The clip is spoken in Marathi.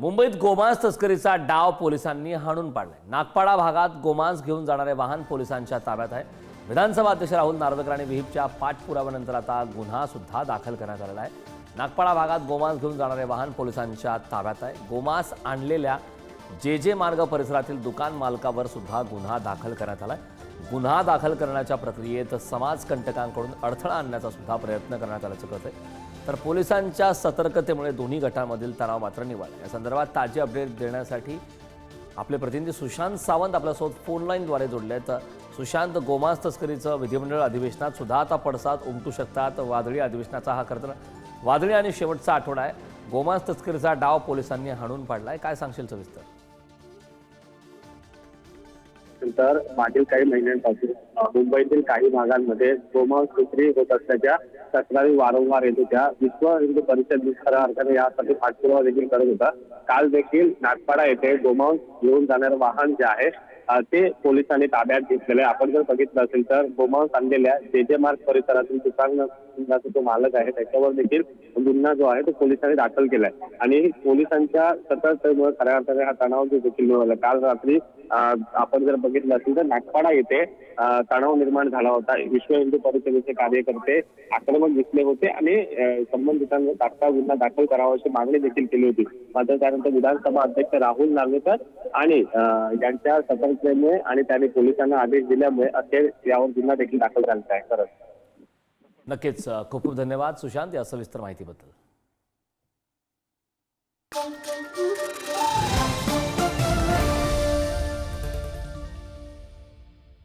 मुंबईत गोमांस तस्करीचा डाव पोलिसांनी हाणून पाडलाय. नागपाडा भागात गोमांस घेऊन जाणारे वाहन पोलिसांच्या ताब्यात आहे. विधानसभा अध्यक्ष राहुल नार्वेकर आणि विहिपच्या पाठपुराव्यानंतर आता गुन्हा सुद्धा दाखल करण्यात आलेला आहे. नागपाडा भागात गोमांस घेऊन जाणारे वाहन पोलिसांच्या ताब्यात आहे. गोमांस आणलेल्या जे जे मार्ग परिसरातील दुकान मालकावर सुद्धा गुन्हा दाखल करण्यात आलाय. गुन्हा दाखल करण्याच्या प्रक्रियेत समाजकंटकांकडून अडथळा आणण्याचा सुद्धा प्रयत्न करण्यात आल्याचं आहे तर पोलिसांच्या सतर्कतेमुळे दोन्ही गटांमधील तणाव मात्र निवाला या संदर्भात ताजे अपडेट देण्यासाठी आपले प्रतिनिधी सुशांत सावंत आपल्यासोबत फोनलाईनद्वारे जोडले आहेत. सुशांत गोमांस तस्करीचं विधिमंडळ अधिवेशनात सुद्धा आता पडसाद उमटू शकतात. वादळी अधिवेशनाचा हा खरं तर वादळी आणि शेवटचा आठवडा आहे. गोमांस तस्करीचा डाव पोलिसांनी हाणून पाडलाय. काय सांगशील सविस्तर? तर मागील काही महिन्यांपासून मुंबईतील काही भागांमध्ये गोमांस विक्री होत असल्याच्या तक्रारी वारंवार येत होत्या. विश्व हिंदू परिषद खऱ्या अर्थाने यासाठी पाठपुरावा देखील करत होता. काल देखील नागपाडा येथे गोमांस घेऊन जाणारं वाहन जे आहे ते पोलिसांनी ताब्यात घेतलेलं आहे. आपण जर बघितलं असेल तर गोमांस आणलेल्या जे जे मार्ग परिसरातील दुकानाचा जो मालक आहे त्याच्यावर देखील गुन्हा जो आहे तो पोलिसांनी दाखल केलाय. आणि पोलिसांच्या सतर्कतेमुळे खऱ्या अर्थाने हा तणाव जो देखील मिळवला काल रात्री आपण जर बघितलं असेल तर नागपाडा येथे तणाव निर्माण झाला होता. विश्व हिंदू परिषदेचे कार्यकर्ते आक्रमक आक्रमक घेतले होते आणि संबंधितांवर तात्काळ गुन्हा दाखल करावा अशी मागणी देखील केली होती. मात्र त्यानंतर विधानसभा अध्यक्ष राहुल नार्वेकर आणि यांच्या सतर्कतेमुळे आणि त्यांनी पोलिसांना आदेश दिल्यामुळे अखेर यावर गुन्हा देखील दाखल झाला आहे खरंच नक्कीच खूप खूप धन्यवाद. सुशांत या सविस्तर माहितीबद्दल.